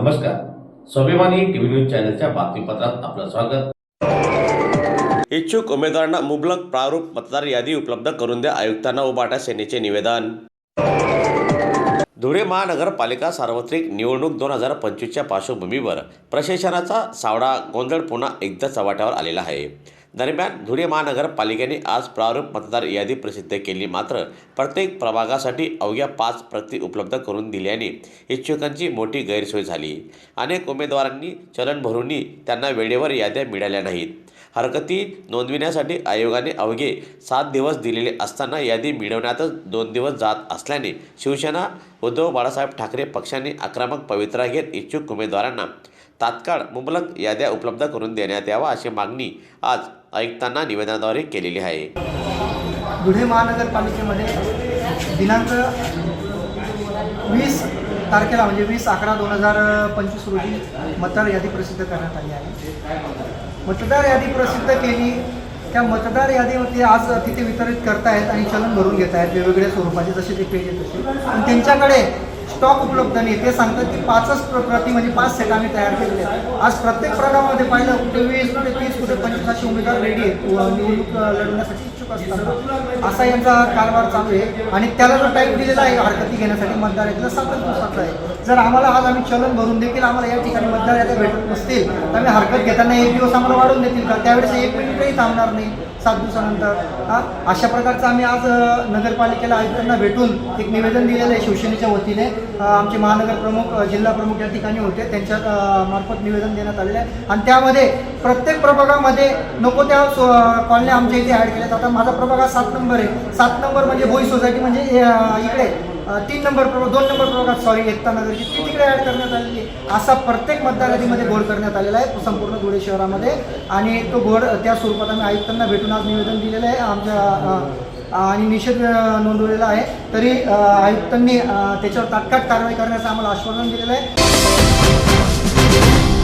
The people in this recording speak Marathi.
नमस्कार. स्वाभिमानी टीव्ही न्यूज चॅनलच्या बातमीपत्रात आपलं स्वागत. इच्छुक उमेदवारांना मुबलक प्रारूप मतदार यादी उपलब्ध करून द्या आयुक्तांना उबाटा सेनेचे निवेदन. धुळे महानगरपालिका सार्वत्रिक निवडणूक दोन हजार पंचवीसच्या पार्श्वभूमीवर प्रशासनाचा सावडा गोंधळ पुन्हा एकदा चव्हाट्यावर आलेला आहे. दरम्यान धुळे महानगरपालिकेने आज प्रारूप मतदार यादी प्रसिद्ध केली. मात्र प्रत्येक प्रभागासाठी अवघ्या पाच प्रती उपलब्ध करून दिल्याने इच्छुकांची मोठी गैरसोय झाली. अनेक उमेदवारांनी चलन भरूनही त्यांना वेळेवर याद्या मिळाल्या नाहीत. हरकती नोंदविण्यासाठी आयोगाने अवघे सात दिवस दिलेले असताना यादी मिळवण्यातच दोन दिवस जात असल्याने शिवसेना उद्धव बाळासाहेब ठाकरे पक्षाने आक्रमक पवित्रा घेत इच्छुक उमेदवारांना तात्काळ मुबलक याद्या उपलब्ध करून देण्यात यावा अशी मागणी आज आयुक्तांना निवेदनाद्वारे केलेली आहे. धुळे महानगरपालिकेमध्ये दिनांक वीस तारखेला म्हणजे वीस अकरा दोन हजार पंचवीस रोजी मतदार यादी प्रसिद्ध करण्यात आली आहे. मतदार यादी प्रसिद्ध केली त्या मतदार यादीवरती आज तिथे वितरित करतायत आणि चलन भरून घेत आहेत वेगवेगळ्या स्वरूपाचे जसे ते पेज येत असतील पण त्यांच्याकडे स्टॉक उपलब्ध नाही ते सांगतात की पाचच प्रति म्हणजे पाच सेट आम्ही तयार केलेले आज प्रत्येक प्रभागामध्ये पाहिलं कुठे वीस कुठे तीस कुठे पंचवीस असे उमेदवार रेडी आहेत. निवडणूक लढवण्यासाठी. असताना असा यांचा कारभार चालू आहे. आणि त्याला जो टाईम दिलेला आहे हरकती घेण्यासाठी मतदार यादीला सातच दिवसाचा आहे. जर आम्हाला आज आम्ही चलन भरून देखील आम्हाला या ठिकाणी मतदार याद्या भेटत नसतील तर आम्ही हरकत घेताना एक दिवस आम्हाला वाढवून देतील का? त्यावेळेस एक मिनिटही थांबणार नाही सात दिवसानंतर. अशा प्रकारचं आम्ही आज नगरपालिकेला आयुक्तांना भेटून एक निवेदन दिलेलं आहे शिवसेनेच्या वतीने. आमचे महानगर प्रमुख जिल्हा प्रमुख या ठिकाणी होते. त्यांच्या मार्फत निवेदन देण्यात आलेलं आहे. आणि त्यामध्ये प्रत्येक प्रभागामध्ये नको त्या सो- कॉलन्या आमच्या इथे ॲड केल्या आता माझा प्रभाग हा सात नंबर आहे. सात नंबर म्हणजे भोई सोसायटी म्हणजे इकडे तीन नंबर प्रभाग दोन नंबर प्रभागात सॉरी एकता नगरची ती तिकडे ॲड करण्यात आलेली आहे. असा प्रत्येक मतदार यादीमध्ये करण्यात आलेला आहे संपूर्ण धुळे शहरामध्ये. आणि तो घोड त्या स्वरूपात आम्ही आयुक्तांना भेटून आज निवेदन दिलेलं आहे. आमच्या आणि निषेध नोंदवलेला आहे. तरी आयुक्तांनी त्याच्यावर तात्काळ कारवाई करण्याचं आम्हाला आश्वासन दिलेलं आहे.